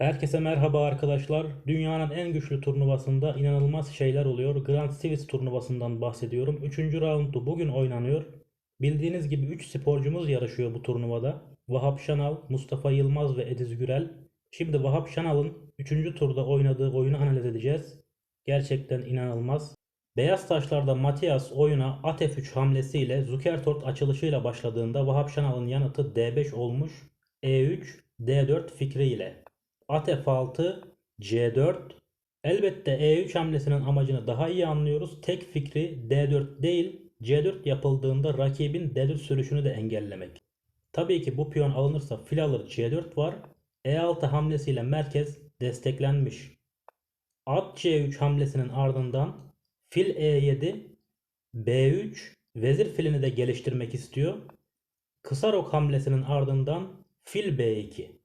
Herkese merhaba arkadaşlar. Dünyanın en güçlü turnuvasında inanılmaz şeyler oluyor. Grand Swiss turnuvasından bahsediyorum. Üçüncü raundu bugün oynanıyor. Bildiğiniz gibi 3 sporcumuz yarışıyor bu turnuvada. Vahap Şanal, Mustafa Yılmaz ve Ediz Gürel. Şimdi Vahap Şanal'ın 3. turda oynadığı oyunu analiz edeceğiz. Gerçekten inanılmaz. Beyaz taşlarda Matias oyuna at F3 hamlesiyle Zukertort açılışıyla başladığında Vahap Şanal'ın yanıtı D5 olmuş. E3, D4 fikriyle. At F6, C4. Elbette E3 hamlesinin amacını daha iyi anlıyoruz. Tek fikri D4 değil, C4 yapıldığında rakibin D4 sürüşünü de engellemek. Tabii ki bu piyon alınırsa fil alır C4 var. E6 hamlesiyle merkez desteklenmiş. At C3 hamlesinin ardından fil E7, B3, vezir filini de geliştirmek istiyor. Kısa rok hamlesinin ardından fil B2.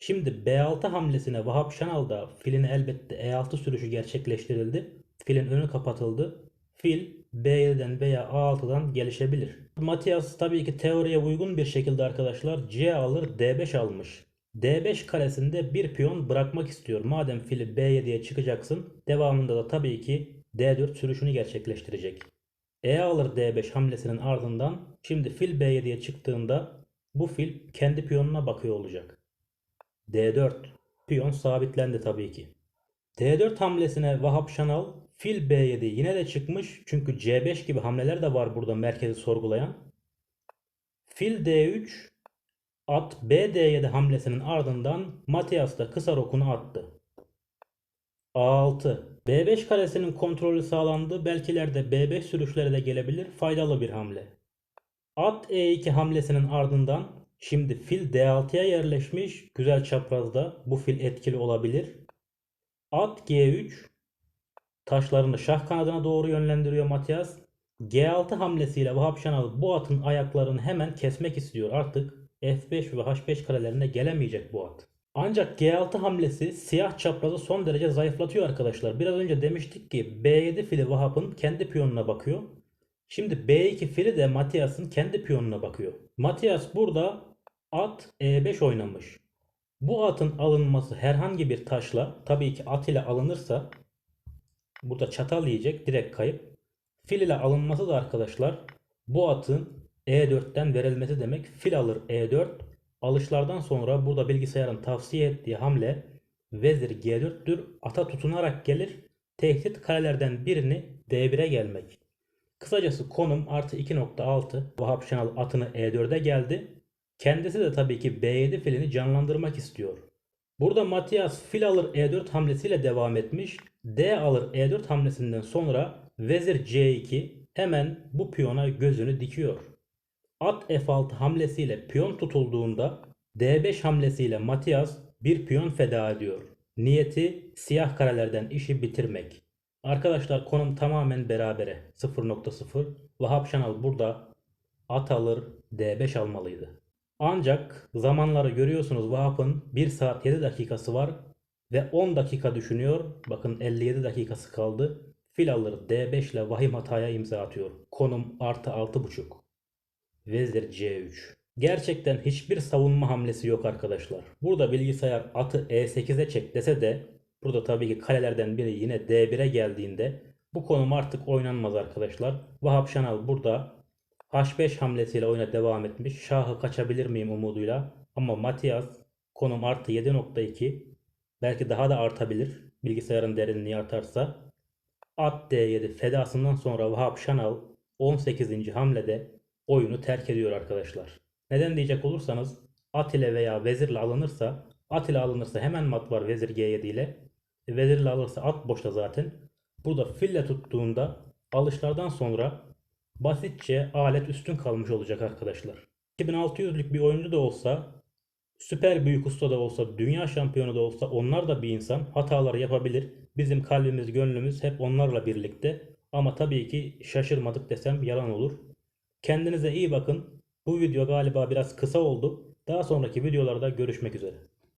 Şimdi B6 hamlesine Vahap Şanal'da filin elbette E6 sürüşü gerçekleştirildi. Filin önü kapatıldı. Fil B7'den veya A6'dan gelişebilir. Matias tabii ki teoriye uygun bir şekilde arkadaşlar C alır D5 almış. D5 karesinde bir piyon bırakmak istiyor. Madem fili B7'ye çıkacaksın devamında da tabii ki D4 sürüşünü gerçekleştirecek. E alır D5 hamlesinin ardından şimdi fil B7'ye çıktığında bu fil kendi piyonuna bakıyor olacak. D4. Piyon sabitlendi tabii ki. D4 hamlesine Vahap Şanal fil B7 yine de çıkmış. Çünkü C5 gibi hamleler de var burada merkezi sorgulayan. Fil D3 at BD7 hamlesinin ardından Matias da kısa rokunu attı. A6 B5 karesinin kontrolü sağlandı. Belkilerde B5 sürüşleri de gelebilir. Faydalı bir hamle. At E2 hamlesinin ardından Şimdi fil D6'ya yerleşmiş. Güzel çaprazda. Bu fil etkili olabilir. At G3. Taşlarını şah kanadına doğru yönlendiriyor Matias. G6 hamlesiyle Vahap Şanal bu atın ayaklarını hemen kesmek istiyor. Artık F5 ve H5 karelerine gelemeyecek bu at. Ancak G6 hamlesi siyah çaprazı son derece zayıflatıyor arkadaşlar. Biraz önce demiştik ki B7 fili Vahap'ın kendi piyonuna bakıyor. Şimdi B2 fili de Matias'ın kendi piyonuna bakıyor. Matias burada at E5 oynamış. Bu atın alınması herhangi bir taşla tabii ki at ile alınırsa burada çatal yiyecek direkt kayıp. Fil ile alınması da arkadaşlar bu atın E4'ten verilmesi demek. Fil alır E4. Alışlardan sonra burada bilgisayarın tavsiye ettiği hamle vezir G4'tür. Ata tutunarak gelir. Tehdit karelerden birini D1'e gelmek. Kısacası konum artı 2.6. Vahap Şenal atını E4'e geldi. Kendisi de tabii ki B7 filini canlandırmak istiyor. Burada Matias fil alır E4 hamlesiyle devam etmiş. D alır E4 hamlesinden sonra vezir C2 hemen bu piyona gözünü dikiyor. At F6 hamlesiyle piyon tutulduğunda D5 hamlesiyle Matias bir piyon feda ediyor. Niyeti siyah karelerden işi bitirmek. Arkadaşlar konum tamamen berabere. 0.0. Vahap Şanal burada at alır D5 almalıydı. Ancak zamanları görüyorsunuz Vahap'ın 1 saat 7 dakikası var ve 10 dakika düşünüyor. Bakın 57 dakikası kaldı. Fil alır D5 ile vahim hataya imza atıyor. Konum artı 6.5. Vezir C3. Gerçekten hiçbir savunma hamlesi yok arkadaşlar. Burada bilgisayar atı E8'e çek dese de burada tabii ki kalelerden biri yine D1'e geldiğinde bu konum artık oynanmaz arkadaşlar. Vahap Şanal burada H5 hamlesiyle oyuna devam etmiş. Şahı kaçabilir miyim umuduyla. Ama Matias konum artı 7.2 belki daha da artabilir. Bilgisayarın derinliği artarsa. At D7 fedasından sonra Vahap Şanal 18. hamlede oyunu terk ediyor arkadaşlar. Neden diyecek olursanız at ile veya vezirle alınırsa at ile alınırsa hemen mat var vezir G7 ile. E, vezirle alırsa at boşta zaten. Burada fille tuttuğunda alışlardan sonra basitçe alet üstün kalmış olacak arkadaşlar. 2600'lük bir oyuncu da olsa, süper büyük usta da olsa, dünya şampiyonu da olsa onlar da bir insan hatalar yapabilir. Bizim kalbimiz, gönlümüz hep onlarla birlikte. Ama tabii ki şaşırmadık desem yalan olur. Kendinize iyi bakın. Bu video galiba biraz kısa oldu. Daha sonraki videolarda görüşmek üzere.